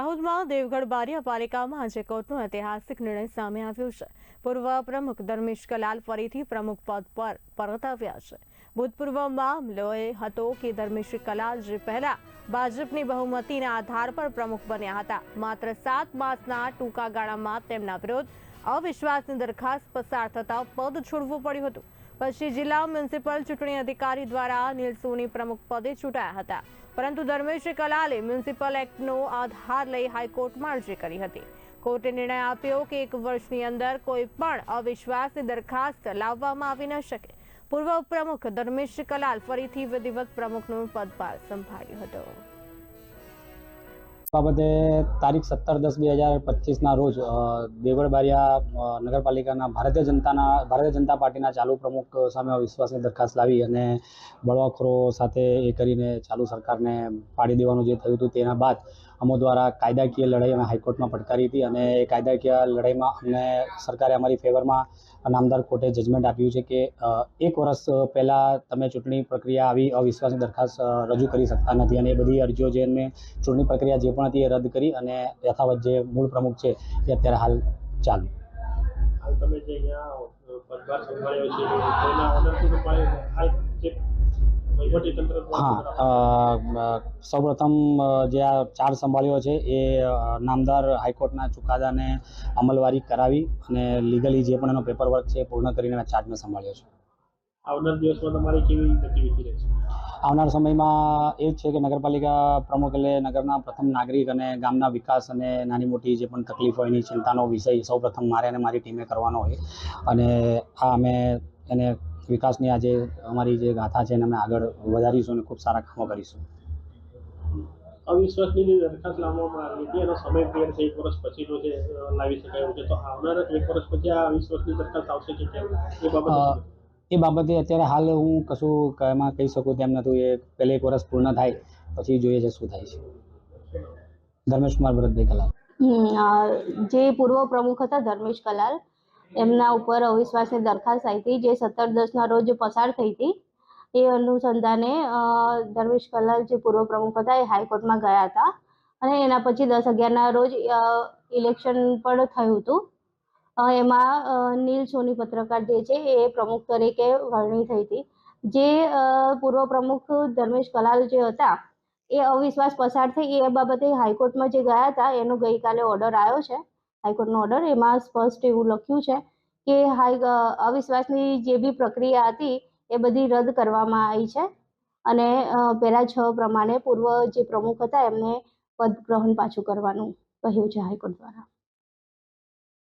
દાહોદમાં દેવગઢ બારિયા પાલિકામાં આજે કોર્ટનો ઐતિહાસિક નિર્ણય સામે આવ્યો છે. પૂર્વ પ્રમુખ ધર્મેશ કલાલ ફરીથી પ્રમુખ પદ પર પરત આવ્યા છે. ભૂતપૂર્વ મામલો એ હતો કે ધર્મેશ કલાલ જે પહેલા ભાજપની બહુમતીના આધાર પર પ્રમુખ બન્યા હતા. માત્ર સાત માસના ટૂંકા ગાળામાં તેમના વિરોધ અવિશ્વાસની દરખાસ્ત પસાર થતા પદ છોડવું પડ્યું હતું. પછી જિલ્લા મ્યુનિસિપલ ચૂંટણી અધિકારી દ્વારા અનિલ સોની પ્રમુખ પદે ચૂંટાયા હતા. પરંતુ ધર્મેશ કલાલે મ્યુનિસિપલ એક્ટનો આધાર લઈ હાઈકોર્ટમાં અરજી કરી હતી. કોર્ટે નિર્ણય આપ્યો કે એક વર્ષની અંદર કોઈ પણ અવિશ્વાસની દરખાસ્ત લાવવામાં આવી ન શકે. પૂર્વ પ્રમુખ ધર્મેશ કલાલ ફરીથી વિધિવત પ્રમુખનું પદભાર સંભાળ્યું હતો. બાબતે તારીખ સત્તર દસ બે હજાર પચીસના રોજ દેવળબારિયા નગરપાલિકાના ભારતીય જનતાના, ભારતીય જનતા પાર્ટીના ચાલુ પ્રમુખ સામે અવિશ્વાસની દરખાસ્ત લાવી અને બળવાખોરો સાથે એ કરીને ચાલુ સરકારને પાડી દેવાનું જે થયું હતું તેના બાદ અમો દ્વારા કાયદાકીય લડાઈ અમે હાઈકોર્ટમાં પડકારી હતી અને એ કાયદાકીય લડાઈમાં અમને સરકારે અમારી ફેવરમાં નામદાર કોર્ટે જજમેન્ટ આપ્યું છે કે એક વર્ષ પહેલાં તમે ચૂંટણી પ્રક્રિયા આવી અવિશ્વાસની દરખાસ્ત રજૂ કરી શકતા નથી અને એ બધી અરજીઓ જે ચૂંટણી પ્રક્રિયા જે પણ તે રદ કરી અને યથાવત જે મૂળ પ્રમુખ છે એ અત્યારે હાલ ચાલુ. હા સૌપ્રથમ જે આ ચાર્જ સંભાળ્યો છે એ નામદાર હાઈકોર્ટના ચુકાદાને અમલવારી કરાવી અને લીગલી જે પણ એનો પેપર વર્ક છે પૂર્ણ કરીને ચાર્જને સંભાળ્યો છે. આવનાર દિવસમાં તમારી કેવી ગતિવિધિ રહેશે આવનાર સમયમાં એ જ છે કે નગરપાલિકા પ્રમુખ એટલે નગરના પ્રથમ નાગરિક અને ગામના વિકાસ અને નાની મોટી જે પણ તકલીફ હોય એની ચિંતાનો વિષય સૌપ્રથમ મારે અને મારી ટીમે કરવાનો હોય અને આ અમે એને વિકાસની આ જે અમારી જે ગાથા છે એને અમે આગળ વધારીશું અને ખૂબ સારા કામો કરીશું. અવિશ્વાસની જે દરખાસ્ત લાવવામાં આવી હતી. એનો સમય પિરિયડ છે. એક વર્ષ પછીનો છે લાવી શકાય એવું છે. તો આવનારા એક વર્ષ પછી આ અવિશ્વાસની દરખાસ્ત આવશે કે કેમ? એ બાબતે? એ બાબતે અત્યારે હાલ હું કશું એમાં કહી શકું તેમ નથી. એ પહેલે એક વર્ષ પૂર્ણ થાય, પછી જોઈએ છે શું થાય છે. ધર્મેશ કુમાર ભરતભાઈ કલાલ. જે પૂર્વ પ્રમુખ હતા ધર્મેશ કલાલ, એમના ઉપર અવિશ્વાસની દરખાસ્ત આવી હતી, જે સત્તર દસના રોજ પસાર થઈ હતી. એ અનુસંધાને ધર્મેશ કલાલ જે પૂર્વ પ્રમુખ હતા એ હાઈકોર્ટમાં ગયા હતા. અને એના પછી દસ અગિયારના રોજ ઇલેક્શન પણ થયું હતું. એમાં નીલ સોની પત્રકાર જે છે એ પ્રમુખ તરીકે વરણી થઈ હતી. જે પૂર્વ પ્રમુખ ધર્મેશ કલાલ જે હતા, એ અવિશ્વાસ પસાર થઈ એ બાબતે હાઈકોર્ટમાં જે ગયા હતા, એનો ગઈકાલે ઓર્ડર આવ્યો છે. હાઈકોર્ટનો ઓર્ડર, એમાં સ્પષ્ટ એવું લખ્યું છે કે હાઈ અવિશ્વાસની જે બી પ્રક્રિયા હતી એ બધી રદ કરવામાં આવી છે. અને પહેલા છ પ્રમાણે પૂર્વ જે પ્રમુખ હતા એમને પદ ગ્રહણ પાછું કરવાનું કહ્યું છે હાઈકોર્ટ દ્વારા.